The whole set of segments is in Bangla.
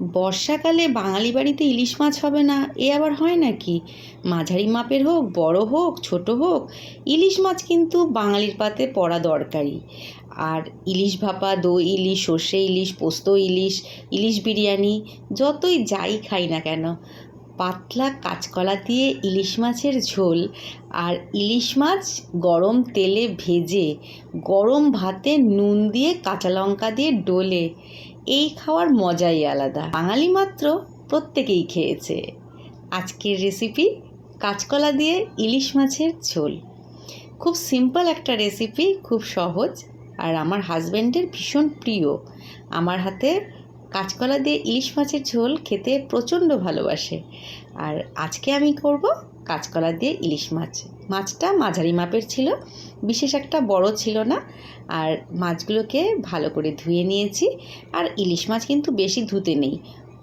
বর্ষাকালে বাঙালি বাড়িতে ইলিশ মাছ হবে না, এ আবার হয় নাকি? মাঝারি মাপের হোক, বড় হোক, ছোট হোক, ইলিশ মাছ কিন্তু বাঙালির পাতে পড়া দরকারি। আর ইলিশ ভাপা, দই ইলিশ, সর্ষে ইলিশ, পোস্ত ইলিশ ইলিশ বিরিয়ানি, যতই যাই খাই না কেন, পাতলা কাঁচকলা দিয়ে ইলিশ মাছের ঝোল আর ইলিশ মাছ গরম তেলে ভেজে, গরম ভাতে নুন দিয়ে কাঁচা লঙ্কা দিয়ে ডোলে এই খাওয়ার মজাই আলাদা। বাঙালি মাত্র প্রত্যেকেই খেয়েছে। আজকের রেসিপি কাঁচকলা দিয়ে ইলিশ মাছের ঝোল। খুব সিম্পল একটা রেসিপি খুব সহজ। আর আমার হাজব্যান্ডের ভীষণ প্রিয়। আমার হাতে কাঁচকলা দিয়ে ইলিশ মাছের ঝোল খেতে প্রচণ্ড ভালোবাসে। আর আজকে আমি করব কাঁচকলা দিয়ে ইলিশ মাছ। মাছটা মাঝারি মাপের ছিল, বিশেষ একটা বড় ছিল না। আর মাছগুলোকে ভালো করে ধুয়ে নিয়েছি। আর ইলিশ মাছ কিন্তু বেশি ধুতে নেই,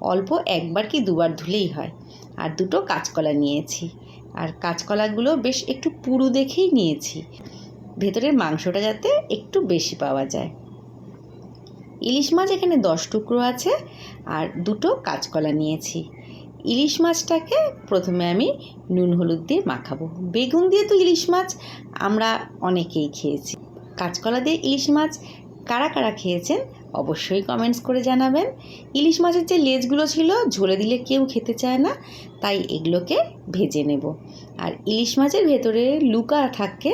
অল্প একবার কি দুবার ধুলেই হয়। আর দুটো কাঁচকলা নিয়েছি। আর কাঁচকলাগুলো বেশ একটু পুরু দেখেই নিয়েছি। ভেতরের মাংসটা যাতে একটু বেশি পাওয়া যায়। ইলিশ মাছ এখানে দশ টুকরো আছে। আর দুটো কাঁচকলা নিয়েছি। ইলিশ মাছটাকে প্রথমে আমি নুন, হলুদ দিয়ে মাখাবো। বেগুন দিয়ে তো ইলিশ মাছ আমরা অনেকেই খেয়েছি। কাঁচকলা দিয়ে ইলিশ মাছ কারা কারা খেয়েছেন অবশ্যই কমেন্টস করে জানাবেন। ইলিশ মাছের যে লেজগুলো ছিল, ঝোলে দিলে কেউ খেতে চায় না, তাই এগুলোকে ভেজে নেব। আর ইলিশ মাছের ভেতরে লুকা থাকে,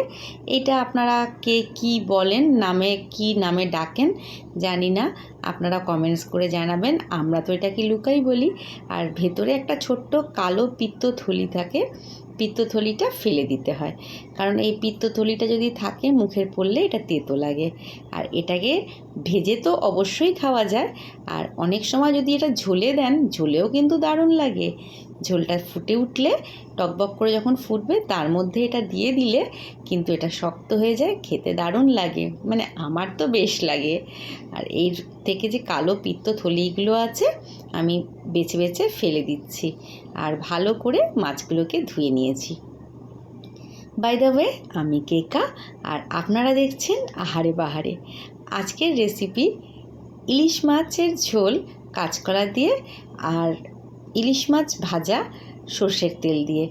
এটা আপনারা কে কি বলেন, নামে কি নামে ডাকেন, জানি না। আপনারা কমেন্টস করে জানাবেন, আমরা তো এটাকে লুকাই বলি। আর ভেতরে একটা ছোট্ট কালো পিত্ত থলি থাকে পিত্তথলিটা ফেলে দিতে হয়। কারণ এই পিত্তথলিটা যদি থাকে মুখের পড়লে এটা তেতো লাগে। আর এটাকে ভেজে তো অবশ্যই খাওয়া যায়। আর অনেক সময় যদি এটা ঝোলে দেন, ঝোলেও কিন্তু দারুণ লাগে। ঝোলটা ফুটে উঠলে টকবক করে যখন ফুটবে, তার মধ্যে এটা দিয়ে দিলে কিন্তু এটা শক্ত হয়ে যায়, খেতে দারুণ লাগে। মানে আমার তো বেশ লাগে। আর এর থেকে যে কালো পিত্ত থলিগুলো আছে, আমি বেছে বেছে ফেলে দিচ্ছি। আর ভালো করে মাছগুলোকে ধুয়ে নিয়েছি। বাই দ্য ওয়ে আমি কেকা, আর আপনারা দেখছেন আহারে বাহারে। আজকের রেসিপি ইলিশ মাছের ঝোল, কাঁচকলা দিয়ে, আর ইলিশ মাছ ভাজা, সর্ষের তেল দিয়ে।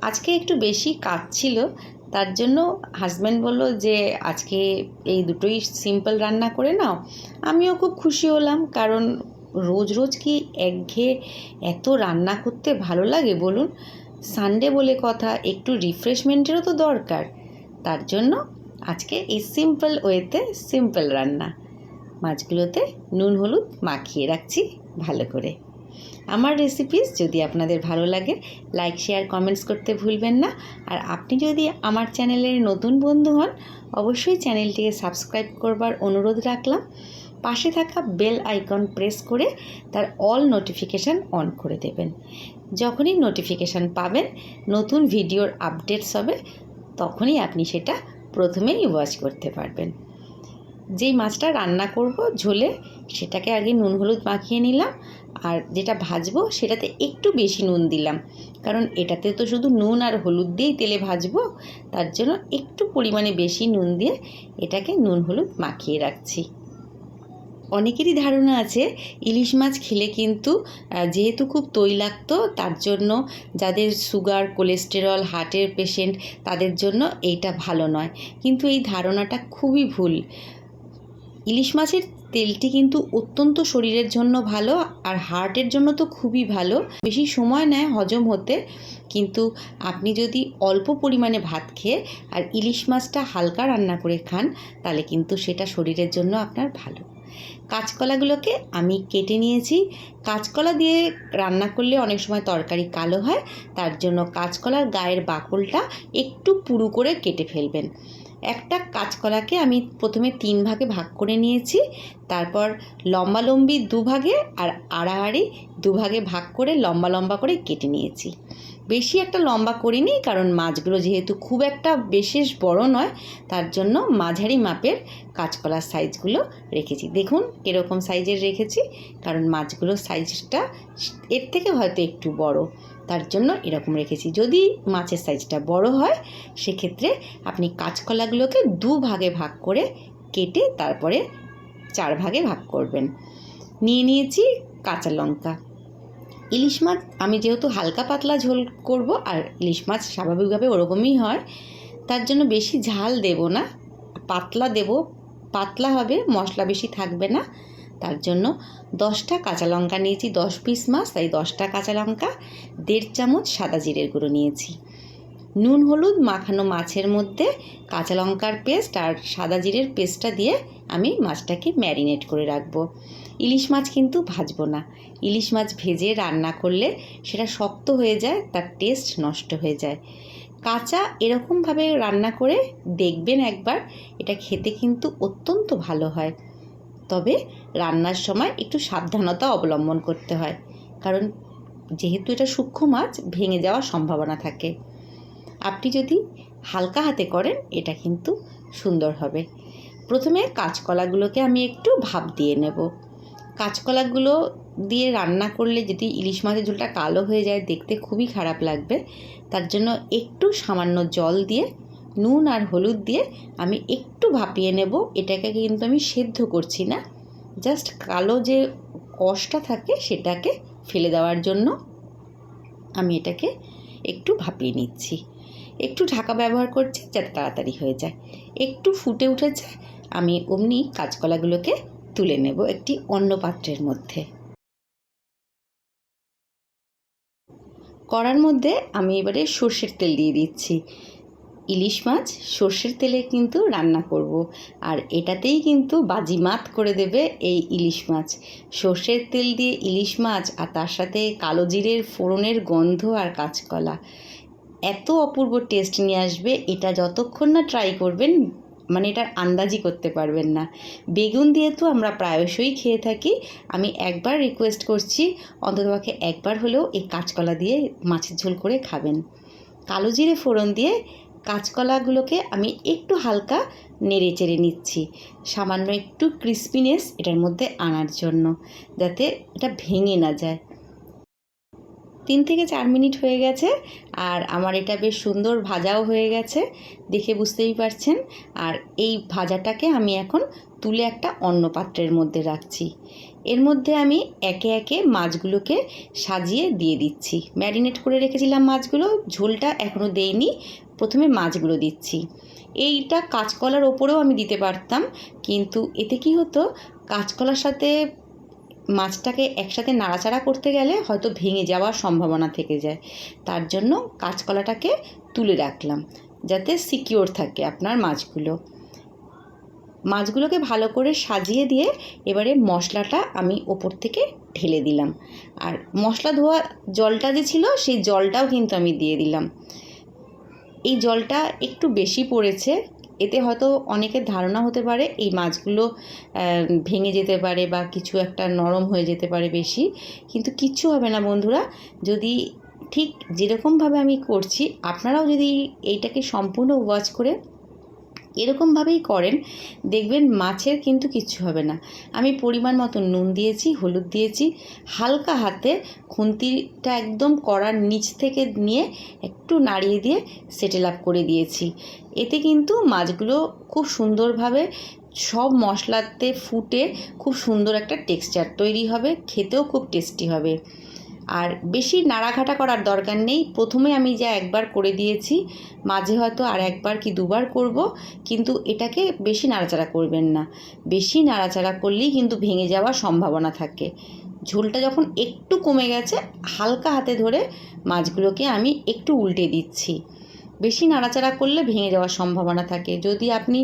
আজকে একটু বেশি কাজ ছিল, তার জন্য হাজব্যান্ড বলল যে, আজকে এই দুটোই সিম্পল রান্না করে নাও। আমিও খুব খুশি হলাম, কারণ রোজ রোজ কি একঘেয়ে এত রান্না করতে ভালো লাগে বলুন? সানডে বলে কথা, একটু রিফ্রেশমেন্টেরও তো দরকার। তার জন্য আজকে এই সিম্পল ওয়েতে সিম্পল রান্না। মাছগুলোতে নুন, হলুদ মাখিয়ে রাখছি ভালো করে। আমার রেসিপিস যদি আপনাদের ভালো লাগে লাইক শেয়ার কমেন্টস করতে ভুলবেন না। আর আপনি যদি আমার চ্যানেলের নতুন বন্ধু হন, অবশ্যই চ্যানেলটিকে সাবস্ক্রাইব করবার অনুরোধ রাখলাম। পাশে থাকা বেল আইকন প্রেস করে তার অল নোটিফিকেশান অন করে দেবেন। যখনই নোটিফিকেশান পাবেন, নতুন ভিডিওর আপডেটস হবে, তখনই আপনি সেটা প্রথমেই ওয়াচ করতে পারবেন। যেই মাছটা রান্না করব ঝোলে, সেটাকে আগে নুন হলুদ মাখিয়ে নিলাম আর যেটা ভাজবো সেটাতে একটু বেশি নুন দিলাম। কারণ এটাতে তো শুধু নুন আর হলুদ দিয়েই তেলে ভাজবো, তার জন্য একটু পরিমাণে বেশি নুন দিয়ে এটাকে নুন হলুদ মাখিয়ে রাখছি। অনেকেরই ধারণা আছে, ইলিশ মাছ খেলে কিন্তু যেহেতু খুব তৈলাক্ত, তার জন্য যাদের সুগার, কোলেস্টেরল, হার্টের পেশেন্ট, তাদের জন্য এইটা ভালো নয়। কিন্তু এই ধারণাটা খুবই ভুল। ইলিশ মাছের তেলটি কিন্তু অত্যন্ত শরীরের জন্য ভালো আর হার্টের জন্য তো খুবই ভালো। বেশি সময় নেয় হজম হতে। কিন্তু আপনি যদি অল্প পরিমাণে ভাত খেয়ে আর ইলিশ মাছটা হালকা রান্না করে খান, তাহলে কিন্তু সেটা শরীরের জন্য আপনার ভালো। কাঁচকলাগুলোকে আমি কেটে নিয়েছি। কাঁচকলা দিয়ে রান্না করলে অনেক সময় তরকারি কালো হয়, তার জন্য কাঁচকলার গায়ের বাকলটা একটু পুরু করে কেটে ফেলবেন। একটা কাঁচকলাকে আমি প্রথমে তিন ভাগে ভাগ করে নিয়েছি, তারপর লম্বা লম্বি দুভাগে আর আড়াআড়ি দুভাগে ভাগ করে লম্বা লম্বা করে কেটে নিয়েছি। বেশি একটা লম্বা করিনি, কারণ মাছগুলো যেহেতু খুব একটা বিশেষ বড় নয়, তার জন্য মাঝারি মাপের কাঁচকলার সাইজগুলো রেখেছি। দেখুন কীরকম সাইজের রেখেছি, কারণ মাছগুলোর সাইজটা এর থেকে হয়তো একটু বড়। তার জন্য এরকম রেখেছি। যদি মাছের সাইজটা বড় হয়, সেক্ষেত্রে আপনি কাঁচকলাগুলোকে দু ভাগে ভাগ করে কেটে তারপরে চার ভাগে ভাগ করবেন। নিয়ে নিয়েছি কাঁচা লঙ্কা। ইলিশ মাছ আমি যেহেতু হালকা পাতলা ঝোল করব, আর ইলিশ মাছ স্বাভাবিকভাবে ওরকমই হয়, তার জন্য বেশি ঝাল দেব না। পাতলা দেব, পাতলা হবে, মশলা বেশি থাকবে না। তার জন্য দশটা কাঁচা লঙ্কা নিয়েছি, দশ পিস মাছ, তাই দশটা কাঁচা লঙ্কা, দেড় চামচ সাদা জিরের গুঁড়ো নিয়েছি। নুন, হলুদ মাখানো মাছের মধ্যে কাঁচা লঙ্কার পেস্ট আর সাদা জিরের পেস্টটা দিয়ে আমি মাছটাকে ম্যারিনেট করে রাখব। ইলিশ মাছ কিন্তু ভাজবো না। ইলিশ মাছ ভেজে রান্না করলে সেটা শক্ত হয়ে যায়, তার টেস্ট নষ্ট হয়ে যায়। কাঁচা এরকমভাবে রান্না করে দেখবেন একবার, এটা খেতে কিন্তু অত্যন্ত ভালো হয়। তবে রান্নার সময় একটু সাবধানতা অবলম্বন করতে হয়। কারণ যেহেতু এটা সূক্ষ্ম মাছ, ভেঙে যাওয়ার সম্ভাবনা থাকে। আপনি যদি হালকা হাতে করেন, এটা কিন্তু সুন্দর হবে। প্রথমে কাঁচকলাগুলোকে আমি একটু ভাপ দিয়ে নেব। কাঁচকলাগুলো দিয়ে রান্না করলে যদি ইলিশ মাছের ঝোলটা কালো হয়ে যায়, দেখতে খুবই খারাপ লাগবে। তার জন্য একটু সামান্য জল দিয়ে নুন আর হলুদ দিয়ে আমি একটু ভাপিয়ে নেব। এটাকে কিন্তু আমি সেদ্ধ করছি না। জাস্ট কালো যে কষটা থাকে সেটাকে ফেলে দেওয়ার জন্য আমি এটাকে একটু ভাপিয়ে নিচ্ছি। একটু ঢাকা ব্যবহার করছি যাতে তাড়াতাড়ি হয়ে যায়। একটু ফুটে উঠেছে, আমি অমনি কাঁচকলাগুলোকে তুলে নেব একটি অন্য পাত্রের মধ্যে। কড়ার মধ্যে আমি এবারে সর্ষের তেল দিয়ে দিচ্ছি। ইলিশ মাছ, সর্ষের তেলে কিন্তু রান্না করব। আর এটাতেই কিন্তু বাজিমাত করে দেবে এই ইলিশ মাছ। সর্ষের তেল দিয়ে ইলিশ মাছ আর তার সাথে কালো জিরের ফোড়নের গন্ধ আর কাঁচকলা। এত অপূর্ব টেস্ট নিয়ে আসবে, এটা যতক্ষণ না ট্রাই করবেন মানে এটার আন্দাজই করতে পারবেন না। বেগুন দিয়ে তো আমরা প্রায়শই খেয়ে থাকি। আমি একবার রিকোয়েস্ট করছি অন্ততপক্ষে একবার হলেও এই কাঁচকলা দিয়ে মাছের ঝোল করে খাবেন। কালো জিরে ফোড়ন দিয়ে কাঁচকলাগুলোকে আমি একটু হালকা নেড়ে চেড়ে নিচ্ছি। সামান্য একটু ক্রিস্পিনেস এটার মধ্যে আনার জন্য, যাতে এটা ভেঙে না যায়। তিন থেকে চার মিনিট হয়ে গেছে আর আমার এটা বেশ সুন্দর ভাজাও হয়ে গেছে, দেখে বুঝতেই পারছেন। আর এই ভাজাটাকে আমি এখন তুলে একটা অন্য পাত্রের মধ্যে রাখছি। এর মধ্যে আমি একে একে মাছগুলোকে সাজিয়ে দিয়ে দিচ্ছি। ম্যারিনেট করে রেখেছিলাম মাছগুলো, ঝোলটা এখনও দেইনি। প্রথমে মাছগুলো দিচ্ছি। এইটা কাঁচকলার ওপরেও আমি দিতে পারতাম, কিন্তু এতে কি হতো, কাঁচকলার সাথে মাছটাকে একসাথে নাড়াচাড়া করতে গেলে হয়তো ভেঙে যাওয়ার সম্ভাবনা থেকে যায়। তার জন্য কাঁচকলাটাকে তুলে রাখলাম, যাতে সিকিওর থাকে আপনার মাছগুলো। মাছগুলোকে ভালো করে সাজিয়ে দিয়ে এবারে মশলাটা আমি ওপর থেকে ঢেলে দিলাম। আর মশলা ধোয়া জলটা যে ছিল, সেই জলটাও কিন্তু আমি দিয়ে দিলাম। এই জলটা একটু বেশি পড়েছে। এতে হয়তো অনেকের ধারণা হতে পারে, এই মাছগুলো ভেঙে যেতে পারে বা কিছু একটা নরম হয়ে যেতে পারে বেশি। কিন্তু কিচ্ছু হবে না বন্ধুরা। যদি ঠিক যেরকমভাবে আমি করছি, আপনারাও যদি এইটাকে সম্পূর্ণ ওয়াচ করে এরকমভাবেই করেন। দেখবেন মাছের কিন্তু কিচ্ছু হবে না। আমি পরিমাণ মতো নুন দিয়েছি, হলুদ দিয়েছি, হালকা হাতে খুন্তিটা একদম কড়ার নিচ থেকে নিয়ে একটু নাড়িয়ে দিয়ে সেটেল আপ করে দিয়েছি। এতে কিন্তু মাছগুলো খুব সুন্দরভাবে সব মশলাতে ফুটে খুব সুন্দর একটা টেক্সচার তৈরি হবে, খেতেও খুব টেস্টি হবে। আর বেশি নাড়াঘাটা করার দরকার নেই। প্রথমে আমি যা একবার করে দিয়েছি, মাঝে হয়তো আর একবার কি দুবার করব, কিন্তু এটাকে বেশি নাড়াচাড়া করবেন না। বেশি নাড়াচাড়া করলেই কিন্তু ভেঙে যাওয়ার সম্ভাবনা থাকে। ঝোলটা যখন একটু কমে গেছে, হালকা হাতে ধরে মাছগুলোকে আমি একটু উল্টে দিচ্ছি। বেশি নাড়াচাড়া করলে ভেঙে যাওয়ার সম্ভাবনা থাকে। যদি আপনি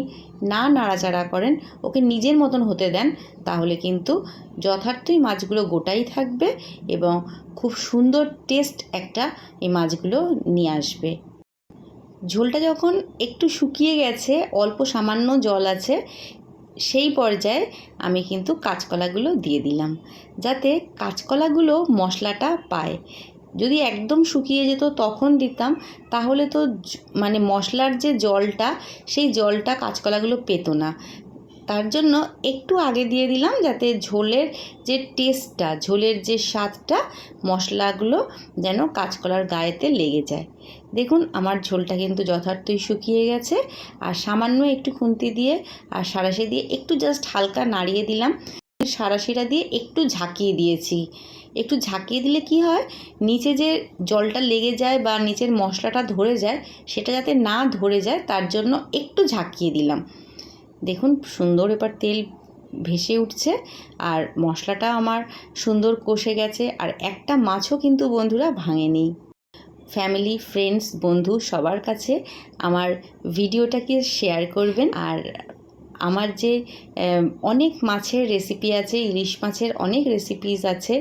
না নাড়াচাড়া করেন, ওকে নিজের মতন হতে দেন, তাহলে কিন্তু যথার্থই মাছগুলো গোটাই থাকবে এবং খুব সুন্দর টেস্ট একটা এই মাছগুলো নিয়ে আসবে। ঝোলটা যখন একটু শুকিয়ে গেছে, অল্প সামান্য জল আছে, সেই পর্যায়ে আমি কিন্তু কাঁচকলাগুলো দিয়ে দিলাম, যাতে কাঁচকলাগুলো মশলাটা পায়। যদি একদম শুকিয়ে যেত তখন দিতাম, তাহলে তো মানে মশলার যে জলটা, সেই জলটা কাঁচকলাগুলো পেতো না। তার জন্য একটু আগে দিয়ে দিলাম যাতে ঝোলের যে টেস্টটা, ঝোলের যে স্বাদটা, মশলাগুলো যেন কাঁচকলার গায়েতে লেগে যায়। দেখুন, আমার ঝোলটা কিন্তু যথার্থই শুকিয়ে গেছে। আর সামান্য একটু খুন্তি দিয়ে আর সারাশে দিয়ে একটু জাস্ট হালকা নাড়িয়ে দিলাম। সারাশিরা দিয়ে একটু ঝাঁকিয়ে দিয়েছি। একটু ঝাঁকিয়ে দিলে কি হয়? নিচে যে জলটা লেগে যায় বা নিচের মশলাটা ধরে যায়, সেটা যাতে না ধরে যায়, তার জন্য একটু ঝাঁকিয়ে দিলাম। দেখুন সুন্দর এবার তেল ভেসে উঠছে আর মশলাটা আমার সুন্দর কষে গেছে আর একটা মাছও কিন্তু বন্ধুরা ভাঙেনি। ফ্যামিলি ফ্রেন্ডস বন্ধু সবার কাছে আমার ভিডিওটাকে শেয়ার করবেন আর আমার যে অনেক মাছের রেসিপি আছে, ইলিশ মাছের অনেক রেসিপিস আছে,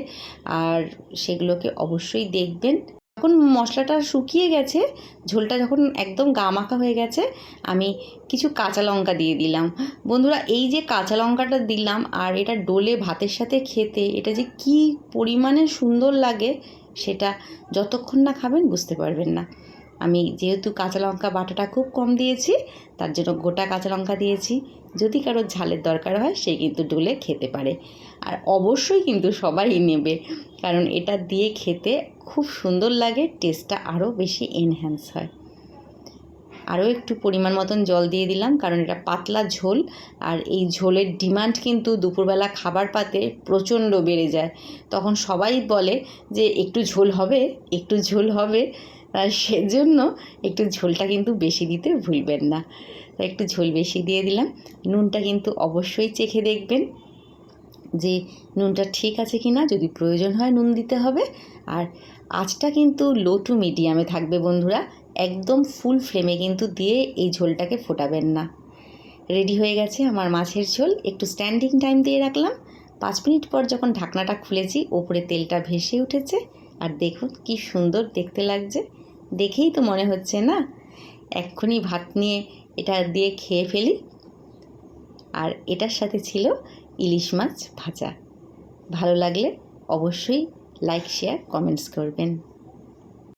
আর সেগুলোকে অবশ্যই দেখবেন। এখন মশলাটা শুকিয়ে গেছে, ঝোলটা যখন একদম গামাখা হয়ে গেছে, আমি কিছু কাঁচা লঙ্কা দিয়ে দিলাম। বন্ধুরা, এই যে কাঁচা লঙ্কাটা দিলাম, আর এটা ডোলে ভাতের সাথে খেতে, এটা যে কি পরিমাণে সুন্দর লাগে, সেটা যতক্ষণ না খাবেন বুঝতে পারবেন না। আমি যেহেতু কাঁচা লঙ্কা বাটাটা খুব কম দিয়েছি, তার জন্য গোটা কাঁচা লঙ্কা দিয়েছি। যদি কারোর ঝালের দরকার হয়, সে কিন্তু ডোলে খেতে পারে। আর অবশ্যই কিন্তু সবাই নেবে, কারণ এটা দিয়ে খেতে খুব সুন্দর লাগে, টেস্টটা আরও বেশি এনহ্যান্স হয়। আরও একটু পরিমাণ মতন জল দিয়ে দিলাম, কারণ এটা পাতলা ঝোল, আর এই ঝোলের ডিমান্ড কিন্তু দুপুরবেলা খাবার পাতে প্রচণ্ড বেড়ে যায়। তখন সবাই বলে যে, একটু ঝোল হবে, একটু ঝোল হবে। আর সেজন্য একটু ঝোলটা কিন্তু বেশি দিতে ভুলবেন না। একটু ঝোল বেশি দিয়ে দিলাম। নুনটা কিন্তু অবশ্যই চেখে দেখবেন যে নুনটা ঠিক আছে কি না যদি প্রয়োজন হয় নুন দিতে হবে। আর আঁচটা কিন্তু লো টু মিডিয়ামে থাকবে বন্ধুরা। একদম ফুল ফ্লেমে কিন্তু দিয়ে এই ঝোলটাকে ফোটাবেন না। রেডি হয়ে গেছে আমার মাছের ঝোল। একটু স্ট্যান্ডিং টাইম দিয়ে রাখলাম। পাঁচ মিনিট পর যখন ঢাকনাটা খুলেছি, ওপরে তেলটা ভেসে উঠেছে। আর দেখুন কি সুন্দর দেখতে লাগছে। দেখেই তো মনে হচ্ছে, না? এক্ষুনি ভাত নিয়ে এটা দিয়ে খেয়ে ফেলি। আর এটার সাথে ছিল ইলিশ মাছ ভাজা। ভালো লাগলে অবশ্যই লাইক শেয়ার কমেন্টস করবেন।